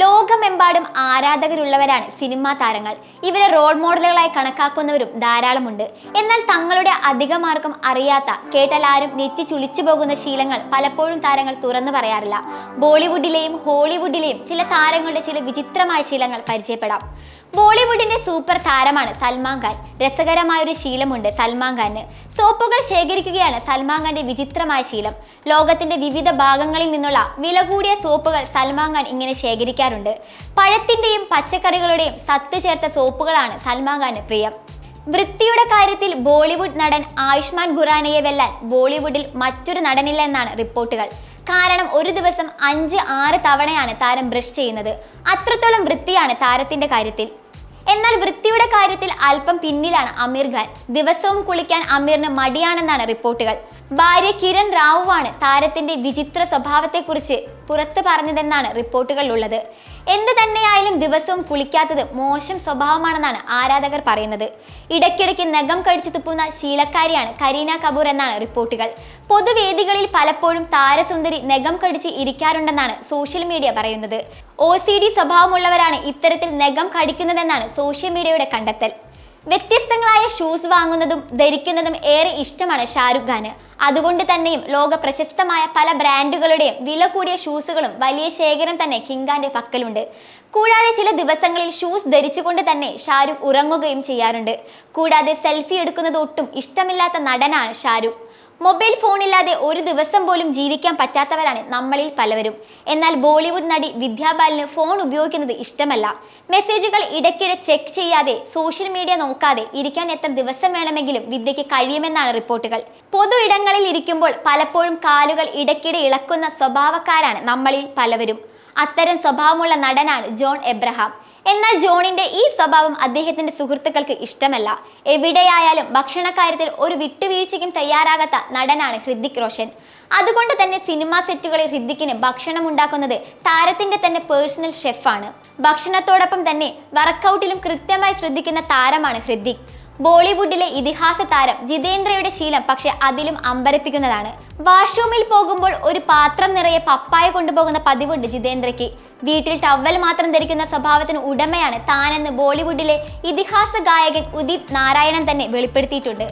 ലോകമെമ്പാടും ആരാധകരുള്ളവരാണ് സിനിമാ താരങ്ങൾ. ഇവരെ റോൾ മോഡലുകളായി കണക്കാക്കുന്നവരും ധാരാളമുണ്ട്. എന്നാൽ തങ്ങളുടെ അധികമാർക്കും അറിയാത്ത കേട്ടലാരും നെറ്റി ചുളിച്ചു പോകുന്ന ശീലങ്ങൾ പലപ്പോഴും താരങ്ങൾ തുറന്നു പറയാറില്ല. ബോളിവുഡിലെയും ഹോളിവുഡിലെയും ചില താരങ്ങളുടെ ചില വിചിത്രമായ ശീലങ്ങൾ പരിചയപ്പെടാം. ബോളിവുഡിന്റെ സൂപ്പർ താരമാണ് സൽമാൻ ഖാൻ. രസകരമായ ഒരു ശീലമുണ്ട് സൽമാൻ ഖാന്. സോപ്പുകൾ ശേഖരിക്കുകയാണ് സൽമാൻ ഖാന്റെ വിചിത്രമായ ശീലം. ലോകത്തിന്റെ വിവിധ ഭാഗങ്ങളിൽ നിന്നുള്ള വില കൂടിയ സോപ്പുകൾ സൽമാൻ ഖാൻ ഇങ്ങനെ ശേഖരിക്കാറുണ്ട്. പഴത്തിന്റെയും പച്ചക്കറികളുടെയും സത്ത് ചേർത്ത സോപ്പുകളാണ് സൽമാൻ ഖാന് പ്രിയം. വൃത്തിയുടെ കാര്യത്തിൽ ബോളിവുഡ് നടൻ ആയുഷ്മാൻ ഖുറാനയെ വെല്ലാൻ ബോളിവുഡിൽ മറ്റൊരു നടനില്ല എന്നാണ് റിപ്പോർട്ടുകൾ. കാരണം ഒരു ദിവസം അഞ്ച് ആറ് തവണയാണ് താരം ബ്രഷ് ചെയ്യുന്നത്. അത്രത്തോളം വൃത്തിയാണ് താരത്തിന്റെ കാര്യത്തിൽ. എന്നാൽ വൃത്തിയുടെ കാര്യത്തിൽ അല്പം പിന്നിലാണ് അമീർ ഖാൻ. ദിവസവും കുളിക്കാൻ അമീറിന് മടിയാണെന്നാണ് റിപ്പോർട്ടുകൾ. ഭാര്യ കിരൺ റാവുവാണ് താരത്തിന്റെ വിചിത്ര സ്വഭാവത്തെക്കുറിച്ച് പുറത്തു പറഞ്ഞതെന്നാണ് റിപ്പോർട്ടുകളിലുള്ളത്. എന്ത് തന്നെയായാലും ദിവസവും കുളിക്കാത്തത് മോശം സ്വഭാവമാണെന്നാണ് ആരാധകർ പറയുന്നത്. ഇടയ്ക്കിടയ്ക്ക് നഖം കടിച്ചു തുപ്പുന്ന ശീലക്കാരിയാണ് കരീന കപൂർ എന്നാണ് റിപ്പോർട്ടുകൾ. പൊതുവേദികളിൽ പലപ്പോഴും താരസുന്ദരി നഖം കടിച്ച് ഇരിക്കാറുണ്ടെന്നാണ് സോഷ്യൽ മീഡിയ പറയുന്നത്. ഒ സി ഡി സ്വഭാവമുള്ളവരാണ് ഇത്തരത്തിൽ നഖം കടിക്കുന്നതെന്നാണ് സോഷ്യൽ മീഡിയയുടെ കണ്ടെത്തൽ. വ്യത്യസ്തങ്ങളായ ഷൂസ് വാങ്ങുന്നതും ധരിക്കുന്നതും ഏറെ ഇഷ്ടമാണ് ഷാരുഖ് ഖാന്. അതുകൊണ്ട് തന്നെയും ലോക പ്രശസ്തമായ പല ബ്രാൻഡുകളുടെയും വില കൂടിയ ഷൂസുകളും വലിയ ശേഖരം തന്നെ കിങ്കാന്റെ പക്കലുണ്ട്. കൂടാതെ ചില ദിവസങ്ങളിൽ ഷൂസ് ധരിച്ചുകൊണ്ട് തന്നെ ഷാരൂഖ് ഉറങ്ങുകയും ചെയ്യാറുണ്ട്. കൂടാതെ സെൽഫി എടുക്കുന്നത് ഒട്ടും ഇഷ്ടമില്ലാത്ത നടനാണ് ഷാരുഖ്. മൊബൈൽ ഫോണില്ലാതെ ഒരു ദിവസം പോലും ജീവിക്കാൻ പറ്റാത്തവരാണ് നമ്മളിൽ പലവരും. എന്നാൽ ബോളിവുഡ് നടി വിദ്യാബാലിന് ഫോൺ ഉപയോഗിക്കുന്നത് ഇഷ്ടമല്ല. മെസ്സേജുകൾ ഇടയ്ക്കിടെ ചെക്ക് ചെയ്യാതെ സോഷ്യൽ മീഡിയ നോക്കാതെ ഇരിക്കാൻ എത്ര ദിവസം വേണമെങ്കിലും വിദ്യയ്ക്ക് കഴിയുമെന്നാണ് റിപ്പോർട്ടുകൾ. പൊതു ഇടങ്ങളിൽ ഇരിക്കുമ്പോൾ പലപ്പോഴും കാലുകൾ ഇടയ്ക്കിടെ ഇളക്കുന്ന സ്വഭാവക്കാരാണ് നമ്മളിൽ പലവരും. അത്തരം സ്വഭാവമുള്ള നടനാണ് ജോൺ എബ്രഹാം. എന്നാൽ ജോണിന്റെ ഈ സ്വഭാവം അദ്ദേഹത്തിന്റെ സുഹൃത്തുക്കൾക്ക് ഇഷ്ടമല്ല. എവിടെയായാലും ഭക്ഷണക്കാര്യത്തിൽ ഒരു വിട്ടുവീഴ്ചയ്ക്കും തയ്യാറാകാത്ത നടനാണ് ഹൃദിക് റോഷൻ. അതുകൊണ്ട് തന്നെ സിനിമാ സെറ്റുകളിൽ ഹൃദിക്കിന് ഭക്ഷണം ഉണ്ടാക്കുന്നത് താരത്തിന്റെ തന്നെ പേഴ്സണൽ ഷെഫാണ്. ഭക്ഷണത്തോടൊപ്പം തന്നെ വർക്കൗട്ടിലും കൃത്യമായി ശ്രദ്ധിക്കുന്ന താരമാണ് ഹൃതിക്. ബോളിവുഡിലെ ഇതിഹാസ താരം ജിതേന്ദ്രയുടെ ശീലം പക്ഷെ അതിലും അമ്പരപ്പിക്കുന്നതാണ്. വാഷ്റൂമിൽ പോകുമ്പോൾ ഒരു പാത്രം നിറയെ പപ്പായ കൊണ്ടുപോകുന്ന പതിവുണ്ട് ജിതേന്ദ്രയ്ക്ക്. വീട്ടിൽ ടവൽ മാത്രം ധരിക്കുന്ന സ്വഭാവത്തിന് ഉടമയാണ് താനെന്ന് ബോളിവുഡിലെ ഇതിഹാസ ഗായകൻ ഉദിത് നാരായണൻ തന്നെ വെളിപ്പെടുത്തിയിട്ടുണ്ട്.